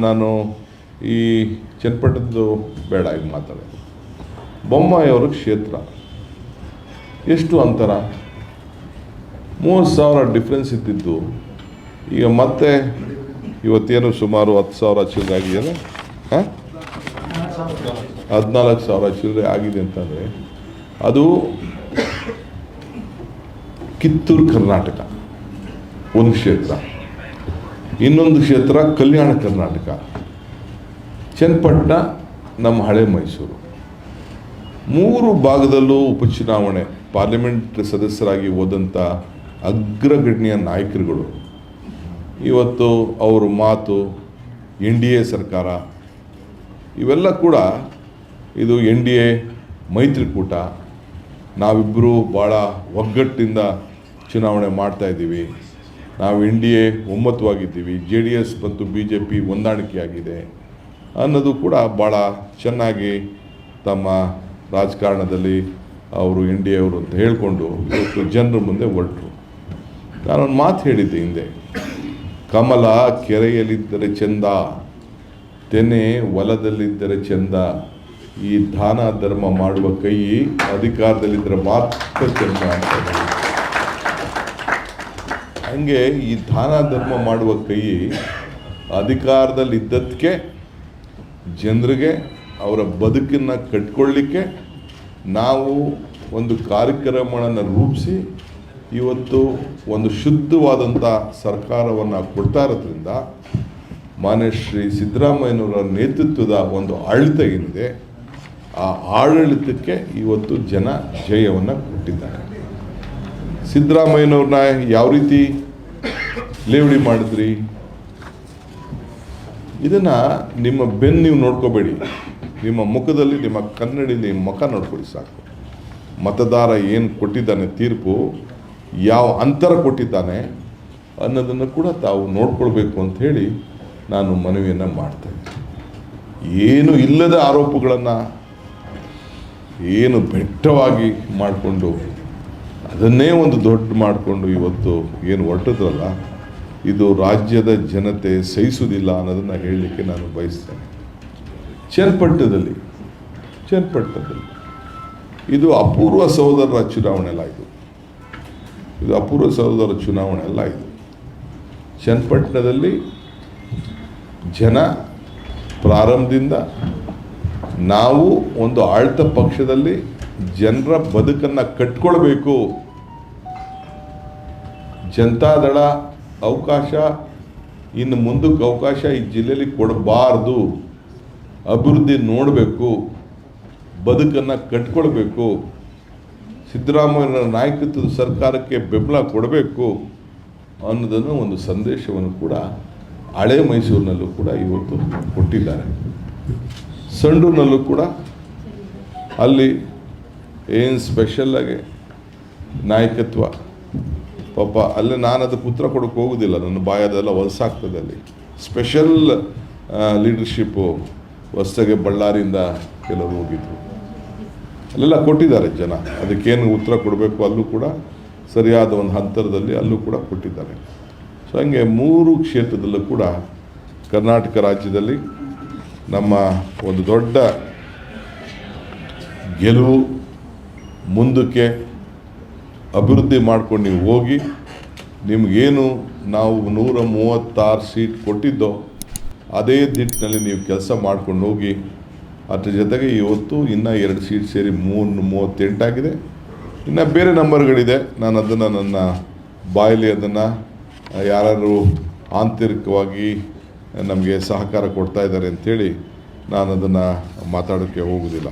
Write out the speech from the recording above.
ನಾನು ಈ ಚನ್ನಪಟ್ಟಣದ್ದು ಬೇಡ ಈಗ ಮಾತಾಡೋದು ಬೊಮ್ಮಾಯಿಯವರ ಕ್ಷೇತ್ರ. ಎಷ್ಟು ಅಂತರ? ಮೂವತ್ತು ಸಾವಿರ ಡಿಫ್ರೆನ್ಸ್ ಇದ್ದಿದ್ದು. ಈಗ ಮತ್ತೆ ಇವತ್ತೇನು ಸುಮಾರು ಹತ್ತು ಸಾವಿರ ಚಿಲ್ಲರೆ ಆಗಿದೆಯಲ್ಲ? ಹಾಂ? ಹದಿನಾಲ್ಕು ಸಾವಿರ ಚಿಲ್ಲರೆ ಆಗಿದೆ ಅಂತಂದರೆ ಅದು ಕಿತ್ತೂರು ಕರ್ನಾಟಕ, ಒಂದು ಕ್ಷೇತ್ರ. ಇನ್ನೊಂದು ಕ್ಷೇತ್ರ, ಕಲ್ಯಾಣ ಕರ್ನಾಟಕ. ಚನ್ನಪಟ್ಟಣ, ನಮ್ಮ ಹಳೆ ಮೈಸೂರು. ಮೂರು ಭಾಗದಲ್ಲೂ ಉಪಚುನಾವಣೆ, ಪಾರ್ಲಿಮೆಂಟ್ ಸದಸ್ಯರಾಗಿ ಹೋದಂಥ ಅಗ್ರಗಣ್ಯ ನಾಯಕರುಗಳು. ಇವತ್ತು ಅವರು ಮಾತು, ಎನ್ ಡಿ ಎ ಸರ್ಕಾರ, ಇವೆಲ್ಲ ಕೂಡ ಇದು ಎನ್ ಡಿ ಎ ಮೈತ್ರಿಕೂಟ. ನಾವಿಬ್ಬರು ಭಾಳ ಒಗ್ಗಟ್ಟಿಂದ ಚುನಾವಣೆ ಮಾಡ್ತಾ ಇದ್ದೀವಿ. ನಾವು ಎನ್ ಡಿ ಎ ಒಮ್ಮತವಾಗಿದ್ದೀವಿ, ಜೆ ಡಿ ಎಸ್ ಮತ್ತು ಬಿ ಜೆ ಪಿ ಹೊಂದಾಣಿಕೆಯಾಗಿದೆ ಅನ್ನೋದು ಕೂಡ ಭಾಳ ಚೆನ್ನಾಗಿ ತಮ್ಮ ರಾಜಕಾರಣದಲ್ಲಿ ಅವರು ಎನ್ ಡಿ ಎ ಅವರು ಅಂತ ಹೇಳಿಕೊಂಡು ಇವತ್ತು ಜನರ ಮುಂದೆ ಹೊರಟರು ನಾನೊಂದು ಮಾತು ಹೇಳಿದ್ದೆ ಹಿಂದೆ ಕಮಲ ಕೆರೆಯಲ್ಲಿದ್ದರೆ ಚೆಂದ, ತೆನೆ ಹೊಲದಲ್ಲಿದ್ದರೆ ಚೆಂದ, ಈ ದಾನ ಧರ್ಮ ಮಾಡುವ ಕೈ ಅಧಿಕಾರದಲ್ಲಿದ್ದರೆ ಮಾತ್ರ ಚೆಂದ ಅಂತ. ಹಂಗೆ ಈ ದಾನ ಧರ್ಮ ಮಾಡುವ ಕೈ ಅಧಿಕಾರದಲ್ಲಿದ್ದದಕ್ಕೆ ಜನರಿಗೆ ಅವರ ಬದುಕನ್ನು ಕಟ್ಕೊಳ್ಳಿಕ್ಕೆ ನಾವು ಒಂದು ಕಾರ್ಯಕ್ರಮಗಳನ್ನು ರೂಪಿಸಿ ಇವತ್ತು ಒಂದು ಶುದ್ಧವಾದಂಥ ಸರ್ಕಾರವನ್ನು ಕೊಡ್ತಾ ಇರೋದ್ರಿಂದ ಮಾನ್ಯ ಶ್ರೀ ಸಿದ್ದರಾಮಯ್ಯನವರ ನೇತೃತ್ವದ ಒಂದು ಆಡಳಿತ ಏನಿದೆ, ಆ ಆಡಳಿತಕ್ಕೆ ಇವತ್ತು ಜನ ಜಯವನ್ನು ಕೊಟ್ಟಿದ್ದಾರೆ. ಸಿದ್ದರಾಮಯ್ಯನವ್ರನ್ನ ಯಾವ ರೀತಿ ಲೇವಡಿ ಮಾಡಿದ್ರಿ? ಇದನ್ನು ನಿಮ್ಮ ಬೆನ್ನು ನೀವು ನೋಡ್ಕೋಬೇಡಿ. ನಿಮ್ಮ ಮುಖದಲ್ಲಿ, ನಿಮ್ಮ ಕನ್ನಡಿ ಮುಖ ನೋಡ್ಕೊಳ್ಳಿ ಸಾಕು. ಮತದಾರ ಏನು ಕೊಟ್ಟಿದ್ದಾನೆ ತೀರ್ಪು, ಯಾವ ಅಂತರ ಕೊಟ್ಟಿದ್ದಾನೆ ಅನ್ನೋದನ್ನು ಕೂಡ ತಾವು ನೋಡ್ಕೊಳ್ಬೇಕು ಅಂತ ಹೇಳಿ ನಾನು ಮನವಿಯನ್ನು ಮಾಡ್ತೇನೆ ಏನು ಇಲ್ಲದ ಆರೋಪಗಳನ್ನು, ಏನು ಬೆಟ್ಟವಾಗಿ ಮಾಡಿಕೊಂಡು ಅದನ್ನೇ ಒಂದು ದೊಡ್ಡ ಮಾಡಿಕೊಂಡು ಇವತ್ತು ಏನು ಹೊರಟಿದ್ರಲ್ಲ, ಇದು ರಾಜ್ಯದ ಜನತೆ ಸಹಿಸುವುದಿಲ್ಲ ಅನ್ನೋದನ್ನು ಹೇಳಲಿಕ್ಕೆ ನಾನು ಬಯಸ್ತೇನೆ. ಚೆನ್ನಪಟ್ಟದಲ್ಲಿ ಚೆನ್ನಪಟ್ಟದಲ್ಲಿ ಇದು ಅಪೂರ್ವ ಸಹೋದರರ ಚುನಾವಣೆ ಅಲ್ಲ ಇದು. ಇದು ಅಪೂರ್ವ ಸಹೋದರ ಚುನಾವಣೆ ಅಲ್ಲ ಇದು. ಚನ್ನಪಟ್ಟಣದಲ್ಲಿ ಜನ ಪ್ರಾರಂಭದಿಂದ ನಾವು ಒಂದು ಆಳ್ತ ಪಕ್ಷದಲ್ಲಿ ಜನರ ಬದುಕನ್ನು ಕಟ್ಕೊಳ್ಬೇಕು. ಜನತಾದಳ ಅವಕಾಶ, ಇನ್ನು ಮುಂದಕ್ಕೆ ಅವಕಾಶ ಈ ಜಿಲ್ಲೆಯಲ್ಲಿ ಕೊಡಬಾರ್ದು. ಅಭಿವೃದ್ಧಿ ನೋಡಬೇಕು, ಬದುಕನ್ನು ಕಟ್ಕೊಳ್ಬೇಕು. ಸಿದ್ದರಾಮಯ್ಯನ ನಾಯಕತ್ವದ ಸರ್ಕಾರಕ್ಕೆ ಬೆಂಬಲ ಕೊಡಬೇಕು ಅನ್ನೋದನ್ನು ಒಂದು ಸಂದೇಶವನ್ನು ಕೂಡ ಹಳೆ ಮೈಸೂರಿನಲ್ಲೂ ಕೂಡ ಇವತ್ತು ಕೊಟ್ಟಿದ್ದಾರೆ. ಸಂಡೂರಿನಲ್ಲೂ ಕೂಡ ಅಲ್ಲಿ ಏನು ಸ್ಪೆಷಲ್ಲಾಗಿ ನಾಯಕತ್ವ. ಪಾಪ, ಅಲ್ಲಿ ನಾನು ಅದಕ್ಕೆ ಉತ್ತರ ಕೊಡೋಕೆ ಹೋಗೋದಿಲ್ಲ. ನನ್ನ ಬಾಯದೆಲ್ಲ ಹೊಲಸಾಗ್ತದೆ ಅಲ್ಲಿ. ಸ್ಪೆಷಲ್ ಲೀಡರ್ಶಿಪ್ಪು ಹೊಸ್ತಾಗೆ ಬಳ್ಳಾರಿಯಿಂದ ಕೆಲವರು ಹೋಗಿದ್ರು. ಅಲ್ಲೆಲ್ಲ ಕೊಟ್ಟಿದ್ದಾರೆ ಜನ. ಅದಕ್ಕೇನು ಉತ್ತರ ಕೊಡಬೇಕು ಅಲ್ಲೂ ಕೂಡ, ಸರಿಯಾದ ಒಂದು ಹಂತರದಲ್ಲಿ ಅಲ್ಲೂ ಕೂಡ ಕೊಟ್ಟಿದ್ದಾರೆ. ಸೊ ಹಂಗೆ ಮೂರು ಕ್ಷೇತ್ರದಲ್ಲೂ ಕೂಡ ಕರ್ನಾಟಕ ರಾಜ್ಯದಲ್ಲಿ ನಮ್ಮ ಒಂದು ದೊಡ್ಡ ಗೆಲುವು ಮುಂದಕ್ಕೆ ಅಭಿವೃದ್ಧಿ ಮಾಡ್ಕೊಂಡು ನೀವು ಹೋಗಿ, ನಿಮಗೇನು ನಾವು ನೂರ ಮೂವತ್ತಾರು ಸೀಟ್ ಕೊಟ್ಟಿದ್ದೋ, ಅದೇ ದಿಟ್ಟಿನಲ್ಲಿ ನೀವು ಕೆಲಸ ಮಾಡ್ಕೊಂಡು ಹೋಗಿ, ಅದ್ರ ಜೊತೆಗೆ ಇವತ್ತು ಇನ್ನೂ ಎರಡು ಸೀಟ್ ಸೇರಿ ಮೂರು ಮೂವತ್ತೆಂಟಾಗಿದೆ ಇನ್ನು ಬೇರೆ ನಂಬರ್ಗಳಿದೆ. ನಾನು ಅದನ್ನು ನನ್ನ ಬಾಯಲ್ಲಿ ಅದನ್ನು ಯಾರು ಆಂತರಿಕವಾಗಿ ನಮಗೆ ಸಹಕಾರ ಕೊಡ್ತಾ ಇದ್ದಾರೆ ಅಂಥೇಳಿ ನಾನು ಅದನ್ನು ಮಾತಾಡೋಕ್ಕೆ ಹೋಗೋದಿಲ್ಲ